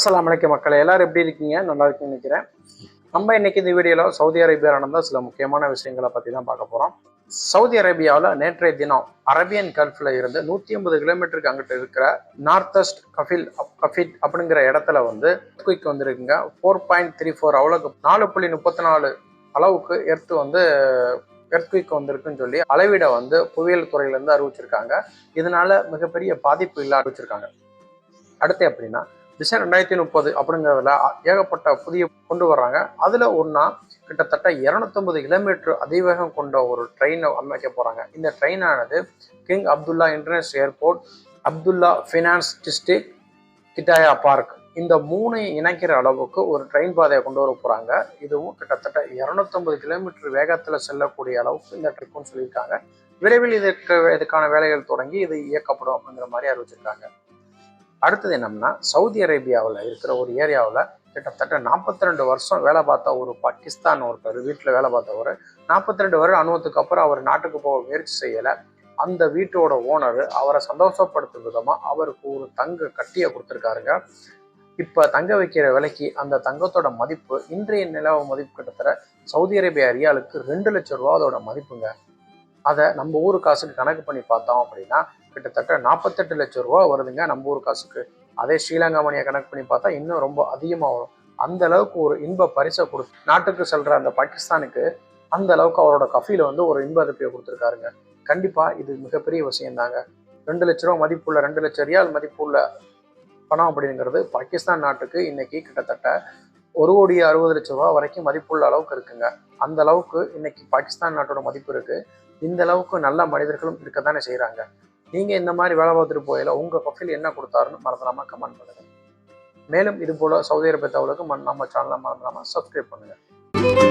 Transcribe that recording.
அஸ்லாம் அலைக்கும் மக்களை எல்லாரும் எப்படி இருக்கீங்க? நல்லா இருக்குன்னு நினைக்கிறேன். நம்ம இன்னைக்கு இந்த வீடியோவில் சவுதி அரேபியா நடந்த சில முக்கியமான விஷயங்களை பற்றி தான் பார்க்க போகிறோம் சவுதி அரேபியாவில் நேற்றைய தினம் அரேபியன் கல்ஃபில் இருந்து நூற்றி ஐம்பது கிலோமீட்டருக்கு அங்கிட்டு இருக்கிற நார்த்தஸ்ட் கஃபில் கஃபிட் அப்படிங்கிற இடத்துல வந்து குயிக் வந்திருக்குங்க. ஃபோர் பாயிண்ட் த்ரீ ஃபோர் அவ்வளோக்கு நாலு புள்ளி முப்பத்தி நாலு அளவுக்கு எர்த்து வந்து எர்த்குயிக் வந்திருக்குன்னு சொல்லி அளவிட வந்து புவியியல் துறையிலேருந்து அறிவிச்சிருக்காங்க. இதனால மிகப்பெரிய பாதிப்பு இல்லை அறிவிச்சிருக்காங்க. அடுத்து எப்படின்னா டிசைன் ரெண்டாயிரத்தி முப்பது அப்படிங்கிறதுல ஏகப்பட்ட புதிய கொண்டு வர்றாங்க. அதில் ஒன்றா கிட்டத்தட்ட இரநூத்தொம்பது கிலோமீட்டர் அதிவேகம் கொண்ட ஒரு ட்ரெயினை அமைக்க போகிறாங்க இந்த ட்ரெயினானது King Abdullah International Airport Abdullah Finance District கிட்டாயா park இந்த மூணையும் இணைக்கிற அளவுக்கு ஒரு ட்ரெயின் பாதையை கொண்டு வர போகிறாங்க இதுவும் கிட்டத்தட்ட இரநூத்தொம்பது கிலோமீட்டர் வேகத்தில் செல்லக்கூடிய அளவுக்கு இந்த ட்ரிப்புன்னு சொல்லியிருக்காங்க. விரைவில் இதற்கு இதுக்கான வேலைகள் தொடங்கி இது இயக்கப்படும் அப்படிங்கிற மாதிரி அறிவிச்சிருக்காங்க. அடுத்தது என்னம்னா சவுதி அரேபியாவில் இருக்கிற ஒரு ஏரியாவில் கிட்டத்தட்ட நாற்பத்தி ரெண்டு வருஷம் வேலை பார்த்த ஒரு பாகிஸ்தான் ஒருத்தர் வீட்டில் வேலை பார்த்தவர். நாற்பத்தி ரெண்டு வருட அனுபவத்துக்கு அப்புறம் அவர் நாட்டுக்கு போக முயற்சி செய்யலை. அந்த வீட்டோட ஓனர் அவரை சந்தோஷப்படுத்தும் விதமாக அவருக்கு ஒரு தங்க கட்டியை கொடுத்துருக்காருங்க. இப்போ தங்க வைக்கிற விலைக்கு அந்த தங்கத்தோட மதிப்பு இன்றைய நிலவ மதிப்பு கிட்டத்தட்ட சவுதி அரேபியா ரியாலுக்கு ரெண்டு லட்சம் ரூபா அதோட மதிப்புங்க. அதை நம்ம ஊர் காசுக்கு கணக்கு பண்ணி பார்த்தோம் அப்படின்னா கிட்டத்தட்ட நாற்பத்தெட்டு லட்சம் ரூபா வருதுங்க நம்ம ஊர் காசுக்கு. அதே ஸ்ரீலங்கா மணியை கணக்கு பண்ணி பார்த்தா இன்னும் ரொம்ப அதிகமாக வரும். அந்த அளவுக்கு ஒரு இன்ப பரிசை கொடு நாட்டுக்கு செல்ற அந்த பாகிஸ்தானுக்கு அந்த அளவுக்கு அவரோட கஃபியில வந்து ஒரு இன்ப அதிர்ச்சியை கொடுத்துருக்காருங்க. கண்டிப்பா இது மிகப்பெரிய விஷயம் தாங்க. ரெண்டு லட்ச ரூபா மதிப்புள்ள ரெண்டு லட்சம் ரியால் மதிப்புள்ள பணம் அப்படிங்கிறது பாகிஸ்தான் நாட்டுக்கு இன்னைக்கு கிட்டத்தட்ட ஒரு கோடி அறுபது லட்ச ரூபா வரைக்கும் மதிப்புள்ள அளவுக்கு இருக்குங்க. அந்த அளவுக்கு இன்னைக்கு பாகிஸ்தான் நாட்டோட மதிப்பு இருக்கு. இந்த அளவுக்கு நல்ல மனிதர்களும் இருக்க தானே செய்கிறாங்க நீங்கள் இந்த மாதிரி வேலை பார்த்துட்டு போயில உங்கள் ப்ரொஃபைல் என்ன கொடுத்தாருன்னு மறந்துடாமல் கமெண்ட் பண்ணுங்கள் மேலும் இதுபோல் சவுதி அரேபிய தகவலுக்கு நம்ம சேனலை மறந்துடாமல் சப்ஸ்கிரைப் பண்ணுங்கள்